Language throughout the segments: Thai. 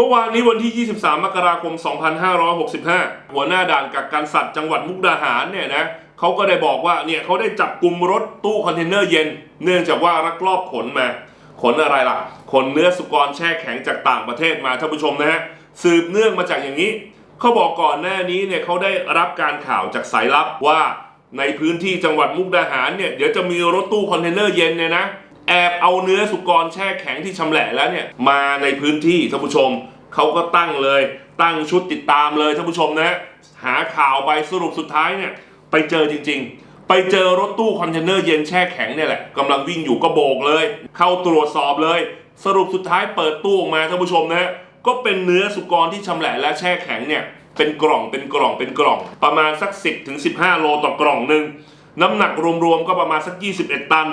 มื่อวานนี้วันที่ 23 มกราคม 2565 หัวหน้าด่านกักกันสัตว์จังหวัดมุกดาหารเนี่ยนะเขาก็ได้บอกว่าเนี่ยเขาได้จับกลุ่มรถตู้คอนเทนเนอร์เย็น เนื่องจากว่ารักลอบขนมา ขนอะไรล่ะ ขนเนื้อสุกรแช่แข็งจากต่างประเทศมาท่านผู้ชมนะฮะสืบเนื่องมาจากอย่างนี้เขาบอกก่อนหน้านี้เนี่ยเขาได้รับการข่าวจากสายลับว่าในพื้นที่จังหวัดมุกดาหารเนี่ยเดี๋ยวจะมีรถตู้คอนเทนเนอร์เย็นเนี่ยนะแอบเอาเนื้อสุกรแช่แข็งที่ชำแหละแล้วเนี่ยมาในพื้นที่ท่านผู้ชม เขาก็ตั้งเลย ตั้งชุดติดตามเลยท่านผู้ชมนะหาข่าวไปสรุปสุดท้ายเนี่ยไปเจอจริง ๆไปเจอรถตู้คอนเทนเนอร์เย็นแช่แข็งเนี่ยแหละกำลังวิ่งอยู่ก็โบกเลย เข้าตรวจสอบเลย สรุปสุดท้ายเปิดตู้ออกมาท่านผู้ชมนะก็เป็นเนื้อสุกรที่ชำแหละและแช่แข็งเนี่ยเป็นกล่องเป็นกล่องเป็นกล่อง ประมาณสัก 10ถึง15 โลต่อกล่องหนึ่งน้ำหนักรวมๆก็ประมาณสัก 21 ตัน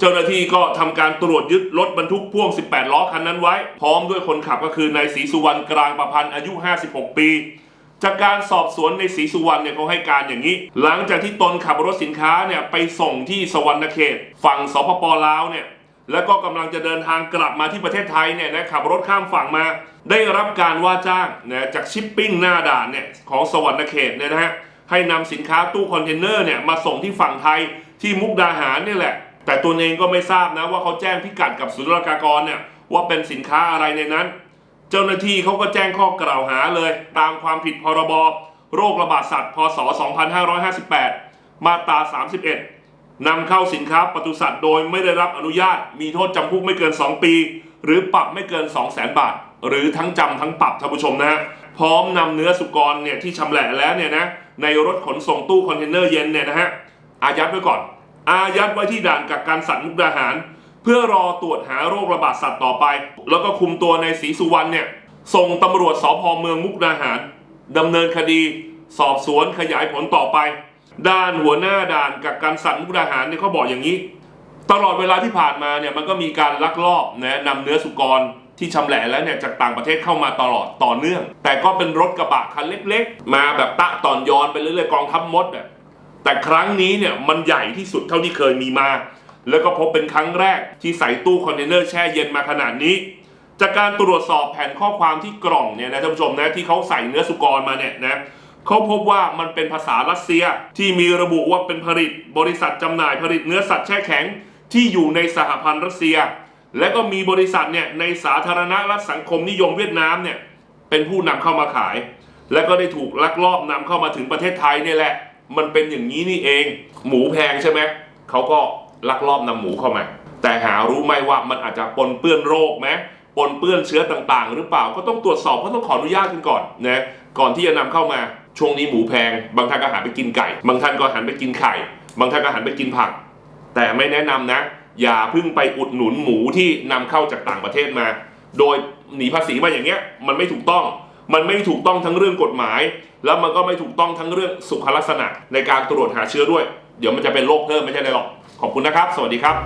เจ้าหน้าที่ก็ทำการตรวจยึดรถบรรทุกพ่วง 18 ล้อคันนั้นไว้ พร้อมด้วยคนขับก็คือนายศรีสุวรรณกลางประพันธ์อายุ 56 ปี จากการสอบสวนในศรีสุวรรณเนี่ยเขาให้การอย่างนี้ หลังจากที่ตนขับรถสินค้าเนี่ยไปส่งที่สวรรณเขต ฝั่งสปปลาวเนี่ยแล้วก็กำลังจะเดินทางกลับมาที่ประเทศไทยเนี่ยนะขับรถข้ามฝั่งมา ได้รับการว่าจ้างนะจากชิปปิ้งหน้าด่านเนี่ยของสวรรณเขตเนี่ยนะฮะให้นำสินค้าตู้คอนเทนเนอร์เนี่ยมาส่งที่ฝั่งไทยที่มุกดาหารเนี่ยแหละ แต่ตัวเองก็ไม่ทราบนะว่าเขาแจ้งพิกัดกับศุลกากรเนี่ยว่าเป็นสินค้าอะไรในนั้น เจ้าหน้าที่เขาก็แจ้งข้อกล่าวหาเลย ตามความผิดพรบโรคระบาดสัตว์พศ 2558 มาตรา 31 นำเข้าสินค้าปศุสัตว์โดยไม่ได้รับอนุญาต มีโทษจำคุกไม่เกิน 2 ปี หรือปรับไม่เกิน 2 0 0 0 0 0 บาท หรือทั้งจำทั้งปรับท่านผู้ชมนะฮะพร้อมนำเนื้อสุกรเนี่ยที่ชำแหละแล้วเนี่ยนะในรถขนส่งตู้คอนเทนเนอร์เย็นเนี่ยนะฮะอายัดไว้ก่อน อายัดไว้ที่ด่านกักกันสัตว์มุกดาหาร เพื่อรอตรวจหาโรคระบาดสัตว์ต่อไป แล้วก็คุมตัวในศรีสุวรรณเนี่ยส่งตำรวจสพเมืองมุกดาหารดำเนินคดี สอบสวนขยายผลต่อไป ด้านหัวหน้าด่านกักกันสัตว์มุกดาหารเนี่ยเขาบอกอย่างนี้ ตลอดเวลาที่ผ่านมาเนี่ยมันก็มีการลักลอบนะนำเนื้อสุกรที่ชำแหละแล้วเนี่ยจากต่างประเทศเข้ามาตลอดต่อเนื่อง แต่ก็เป็นรถกระบะคันเล็ก ๆ มาแบบตะตอนยอนไปเรื่อยๆกองทัพมดอะ แต่ครั้งนี้เนี่ยมันใหญ่ที่สุดเท่าที่เคยมีมา แล้วก็พบเป็นครั้งแรกที่ใส่ตู้คอนเทนเนอร์แช่เย็นมาขนาดนี้ จากการตรวจสอบแผ่นข้อความที่กล่องเนี่ยนะท่านผู้ชมนะที่เขาใส่เนื้อสุกรมาเนี่ยนะเขาพบว่ามันเป็นภาษารัสเซียที่มีระบุว่าเป็นผลิตบริษัทจำหน่ายผลิตเนื้อสัตว์แช่แข็ง ที่อยู่ในสหพันธ์รัสเซีย และก็มีบริษัทเนี่ยในสาธารณรัฐสังคมนิยมเวียดนามเนี่ยเป็นผู้นำเข้ามาขาย และก็ได้ถูกลักลอบนำเข้ามาถึงประเทศไทยนี่แหละ มันเป็นอย่างนี้นี่เอง หมูแพงใช่ไหมเขาก็ลักลอบนำหมูเข้ามา แต่หารู้ไหมว่ามันอาจจะปนเปื้อนโรคไหมปนเปื้อนเชื้อต่างๆ หรือเปล่าก็ต้องตรวจสอบก็ต้องขออนุญาตกันก่อนนะก่อนที่จะนำเข้ามาช่วงนี้หมูแพง บางท่านก็หันไปกินไก่ บางท่านก็หันไปกินไข่ บางท่านก็หันไปกินผัก แต่ไม่แนะนำนะ อย่าเพิ่งไปอุดหนุนหมูที่นำเข้าจากต่างประเทศมา โดยหนีภาษีมาอย่างเงี้ยมันไม่ถูกต้อง มันไม่ถูกต้องทั้งเรื่องกฎหมาย แล้วมันก็ไม่ถูกต้องทั้งเรื่องสุขลักษณะในการตรวจหาเชื้อด้วย เดี๋ยวมันจะเป็นโรคเพิ่มไม่ใช่เลยหรอก ขอบคุณนะครับ สวัสดีครับ